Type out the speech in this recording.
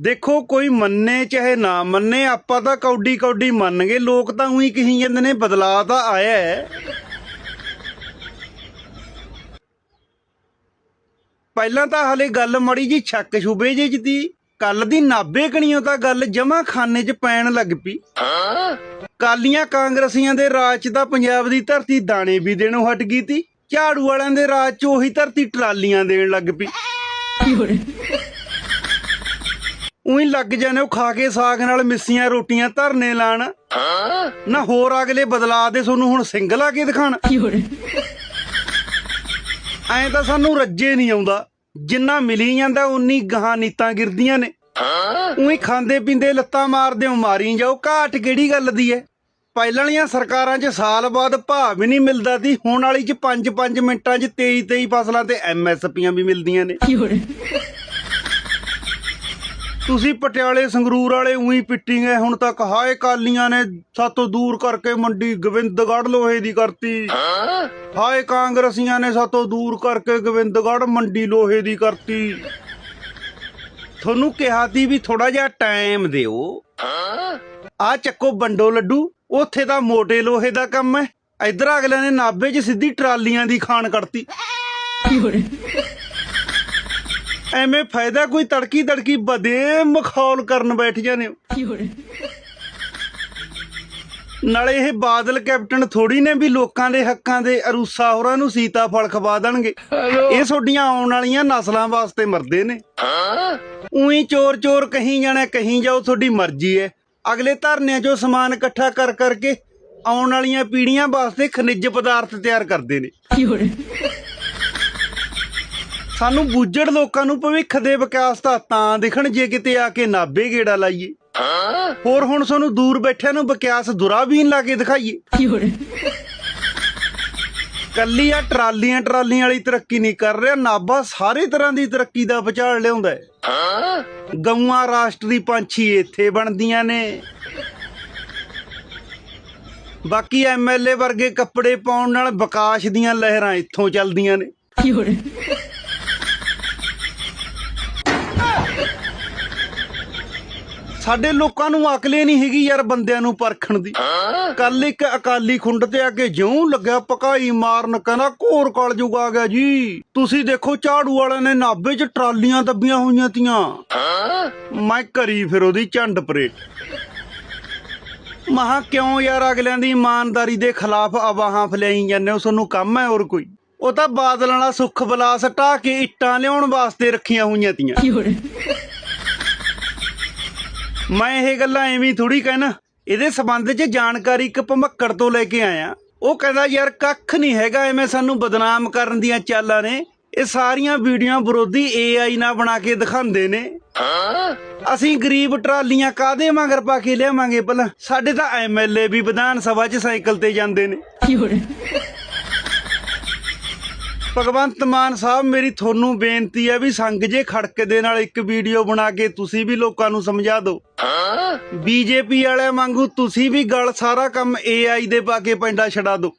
ਦੇਖੋ, ਕੋਈ ਮੰਨੇ ਚਾਹੇ ਨਾ ਮੰਨੇ, ਆਪਾਂ ਤਾਂ ਕੌਡੀ ਕੌਡੀ ਮੰਨ ਗਏ ਲੋਕ ਤਾਂ ਉਹੀ ਕਹੀ ਜਾਂਦੇ ਨੇ ਬਦਲਾਅ ਤਾਂ ਆਇਆ ਹੈ। ਪਹਿਲਾਂ ਤਾਂ ਹਲੇ ਗੱਲ ਮੜੀ ਜੀ ਛੱਕ ਛੁਬੇ ਜੇ ਦੀ ਕੱਲ ਦੀ ਨਾਬੇ ਕਣੀਓ ਤਾਂ ਗੱਲ ਜਮਾ ਖਾਨੇ 'ਚ ਪੈਣ ਲੱਗ ਪਈ। ਕਾਲੀਆਂ ਕਾਂਗਰਸੀਆਂ ਦੇ ਰਾਜ 'ਚ ਤਾਂ ਪੰਜਾਬ ਦੀ ਧਰਤੀ ਦਾਣੇ ਵੀ ਦੇਣੋਂ ਹਟ ਗਈ ਤੀ। ਝਾੜੂ ਵਾਲਿਆਂ ਦੇ ਰਾਜ 'ਚ ਉਹੀ ਧਰਤੀ ਟਰਾਲੀਆਂ ਦੇਣ ਲੱਗ ਪਈ। ਉਹੀ ਲੱਗ ਜਾਣੇ ਉਹ ਖਾ ਕੇ ਸਾਗ ਨਾਲ ਮਿੱਸੀਆਂ ਰੋਟੀਆਂ ਧਰਨੇ ਲਾਣ। ਨਾ ਹੋਰ ਅਗਲੇ ਬਦਲਾ ਦੇ ਤੁਹਾਨੂੰ ਹੁਣ ਸਿੰਗਲ ਆ ਕੇ ਦਿਖਾਣ। ਐਂ ਤਾਂ ਸਾਨੂੰ ਰੱਜੇ ਨਹੀਂ ਆਉਂਦਾ। ਜਿੰਨਾ ਮਿਲੀ ਜਾਂਦਾ ਉਨੀ ਗਾਹਾਂ ਨੀਤਾਂ ਗਿਰਦੀਆਂ ਨੇ। ਉਹੀ ਖਾਂਦੇ ਪੀਂਦੇ ਲੱਤਾਂ ਮਾਰਦੇ ਹੋ ਮਾਰੀ ਜਾਓ ਘਾਟ ਕਿਹੜੀ ਗੱਲ ਦੀ ਐ? ਪਹਿਲਾਂ ਵਾਲੀਆਂ ਸਰਕਾਰਾਂ 'ਚ ਸਾਲ ਬਾਅਦ ਭਾਅ ਵੀ ਨਹੀਂ ਮਿਲਦਾ ਸੀ ਹੁਣ ਵਾਲੀ 'ਚ 5-5 ਮਿੰਟਾਂ 'ਚ 23-23 ਫਸਲਾਂ ਤੇ ਐਮਐਸਪੀਆਂ ਵੀ ਮਿਲਦੀਆਂ ਨੇ। ਤੁਸੀਂ ਪਟਿਆਲੇ ਸੰਗਰੂਰ ਵਾਲੇ ਉਹੀ ਪਿੱਟੀ ਗਏ ਹੁਣ ਤੱਕ ਹਾਏ ਕਾਲੀਆਂ ਨੇ ਸਾਤੋਂ ਦੂਰ ਕਰਕੇ ਮੰਡੀ ਗੋਬਿੰਦਗੜ੍ਹ ਲੋਹੇ ਦੀ ਕਰਤੀ। ਹਾਏ ਕਾਂਗਰਸੀਆਂ ਨੇ ਸਾਤੋਂ ਦੂਰ ਕਰਕੇ ਗੋਬਿੰਦਗੜ੍ਹ ਮੰਡੀ ਲੋਹੇ ਦੀ ਕਰਤੀ। ਤੁਹਾਨੂੰ ਕਿਹਾ ਸੀ ਵੀ ਥੋੜਾ ਜਿਹਾ ਟਾਈਮ ਦਿਓ। ਆ ਚੱਕੋ ਬੰਡੋ ਲੱਡੂ, ਉੱਥੇ ਤਾਂ ਮੋਟੇ ਲੋਹੇ ਦਾ ਕੰਮ ਹੈ ਇੱਧਰ ਅਗਲਿਆਂ ਨੇ ਨਾਬੇ 'ਚ ਸਿੱਧੀ ਟਰਾਲੀਆਂ ਦੀ ਖਾਣ ਕੱਢਤੀ। ਐਵੇਂ ਫਾਇਦਾ ਕੋਈ ਤੜਕੀ ਤੜਕੀ ਬਦੇ ਮਖੌਲ ਕਰਨ ਬੈਠ ਜਾਂਦੇ ਹੋ। ਨਾਲੇ ਇਹ ਬਾਦਲ ਕੈਪਟਨ ਥੋੜੀ ਨੇ ਵੀ ਲੋਕਾਂ ਦੇ ਹੱਕਾਂ ਦੇ ਅਰੂਸਾ ਹੋਰਾਂ ਨੂੰ ਸੀਤਾ ਫਲ ਖਵਾ ਦੇਣਗੇ। ਇਹ ਤੁਹਾਡੀਆਂ ਆਉਣ ਵਾਲੀਆਂ ਨਸਲਾਂ ਵਾਸਤੇ ਮਰਦੇ ਨੇ। ਉਹੀ ਚੋਰ ਚੋਰ ਕਹੀਂ ਜਾਣਾ ਕਹੀਂ ਜਾਓ ਤੁਹਾਡੀ ਮਰਜ਼ੀ ਹੈ। ਅਗਲੇ ਧਰਨਿਆਂ 'ਚੋਂ ਸਮਾਨ ਇਕੱਠਾ ਕਰ ਕਰਕੇ ਆਉਣ ਵਾਲੀਆਂ ਪੀੜ੍ਹੀਆਂ ਵਾਸਤੇ ਖਣਿਜ ਪਦਾਰਥ ਤਿਆਰ ਕਰਦੇ ਨੇ। ਸਾਨੂੰ ਬੁੱਜੜ ਲੋਕਾਂ ਨੂੰ ਭਵਿੱਖ ਦੇ ਵਿਕਾਸ ਤਾਂ ਤਾਂ ਦਿਖਣ ਜੇ ਕਿਤੇ ਆ ਕੇ ਨਾਬੇ ਗੇੜਾ ਲਾਈਏ। ਹੋਰ ਹੁਣ ਸਾਨੂੰ ਦੂਰ ਬੈਠਿਆਂ ਨੂੰ ਵਿਕਾਸ ਦੁਰਾਬੀਨ ਲਾ ਕੇ ਦਿਖਾਈਏ। ਕੱਲੀ ਆ ਟਰਾਲੀਆਂ ਟਰਾਲੀਆਂ ਵਾਲੀ ਤਰੱਕੀ ਨਹੀਂ ਕਰ ਰਿਹਾ ਨਾਬਾ ਸਾਰੇ ਤਰ੍ਹਾਂ ਦੀ ਤਰੱਕੀ ਦਾ ਵਿਚਾਰ ਲਿਆਉਂਦਾ ਹੈ। ਗਊਆਂ ਰਾਸ਼ਟਰੀ ਪੰਛੀ ਇੱਥੇ ਬਣਦੀਆਂ ਨੇ। ਬਾਕੀ ਐਮਐਲਏ ਵਰਗੇ ਕੱਪੜੇ ਪਾਉਣ ਨਾਲ ਵਿਕਾਸ ਦੀਆਂ ਲਹਿਰਾਂ ਇੱਥੋਂ ਚੱਲਦੀਆਂ ਨੇ। ਸਾਡੇ ਲੋਕਾਂ ਨੂੰ ਅਕਲੇ ਨਹੀਂ ਹੈਗੀ ਯਾਰ ਬੰਦਿਆਂ ਨੂੰ ਪਰਖਣ ਦੀ। ਕੱਲ ਇੱਕ ਅਕਾਲੀ ਖੁੰਡ ਤੇ ਆ ਕੇ ਜਿਉਂ ਲੱਗਿਆ ਪਕਾਈ ਮਾਰਨ ਕਹਿੰਦਾ, ਘੋਰ ਕਲ ਜੁਗ ਆ ਗਿਆ ਜੀ। ਤੁਸੀਂ ਦੇਖੋ, ਝਾੜੂ ਵਾਲਿਆਂ ਨੇ ਨਾਭੇ 'ਚ ਟਰਾਲੀਆਂ ਦੱਬੀਆਂ ਹੋਈਆਂ ਤੀਆਂ। ਮੈਂ ਕਰੀ ਫਿਰ ਉਹਦੀ ਝੰਡ ਪਰੇ ਮਹਾ ਕਿਉਂ ਯਾਰ ਅਗਲਿਆਂ ਦੀ ਇਮਾਨਦਾਰੀ ਦੇ ਖਿਲਾਫ ਆਵਾਹਾਂ ਫਲਾਈ ਜਾਂਦੇ ਹੋ? ਤੁਹਾਨੂੰ ਕੰਮ ਹੈ ਹੋਰ ਕੋਈ? ਉਹ ਤਾਂ ਬਾਦਲਾਂ ਵਾਲਾ ਸੁੱਖ ਬਲਾਸ ਢਾ ਕੇ ਇੱਟਾਂ ਲਿਆਉਣ ਵਾਸਤੇ ਰੱਖੀਆਂ ਹੋਈਆਂ ਤੀਆਂ। ਮੈਂ ਇਹ ਗੱਲਾਂ ਐਵੇਂ ਥੋੜੀ ਕਹਿਣਾ। ਇਹਦੇ ਸਬੰਧ 'ਚ ਜਾਣਕਾਰੀ ਇੱਕ ਭਮੱਕੜ ਤੋਂ ਲੈ ਕੇ ਆਇਆ। ਉਹ ਕਹਿੰਦਾ, ਯਾਰ, ਕੱਖ ਨਹੀਂ ਹੈਗਾ ਐਵੇਂ ਸਾਨੂੰ ਬਦਨਾਮ ਕਰਨ ਦੀਆਂ ਚਾਲਾਂ ਨੇ। ਇਹ ਸਾਰੀਆਂ ਵੀਡੀਓ ਵਿਰੋਧੀ AI ਨਾਲ ਬਣਾ ਕੇ ਦਿਖਾਉਂਦੇ ਨੇ। ਅਸੀਂ ਗਰੀਬ ਟਰਾਲੀਆਂ ਕਾਦੇ ਮਗਰ ਪਾ ਕੇ ਲਿਆਵਾਂਗੇ ਭਲਾ? ਸਾਡੇ ਤਾਂ ਐਮਐਲਏ ਵੀ ਵਿਧਾਨ ਸਭਾ 'ਚ ਸਾਈਕਲ ਤੇ ਜਾਂਦੇ ਨੇ। ਭਗਵੰਤ ਮਾਨ ਸਾਹਿਬ ਮੇਰੀ ਤੁਹਾਨੂੰ ਬੇਨਤੀ ਹੈ ਵੀ ਸੰਗ ਜੇ ਖੜਕ ਦੇ ਨਾਲ ਇੱਕ ਵੀਡੀਓ ਬਣਾ ਕੇ ਤੁਸੀਂ ਵੀ ਲੋਕਾਂ ਨੂੰ ਸਮਝਾ ਦਿਓ। ਬੀਜੇਪੀ ਵਾਲਿਆਂ ਵਾਂਗੂ ਤੁਸੀਂ ਵੀ ਗੱਲ ਸਾਰਾ ਕੰਮ AI ਦੇ ਪਾ ਕੇ ਪੈਂਡਾ ਛਡਾ ਦਿਓ।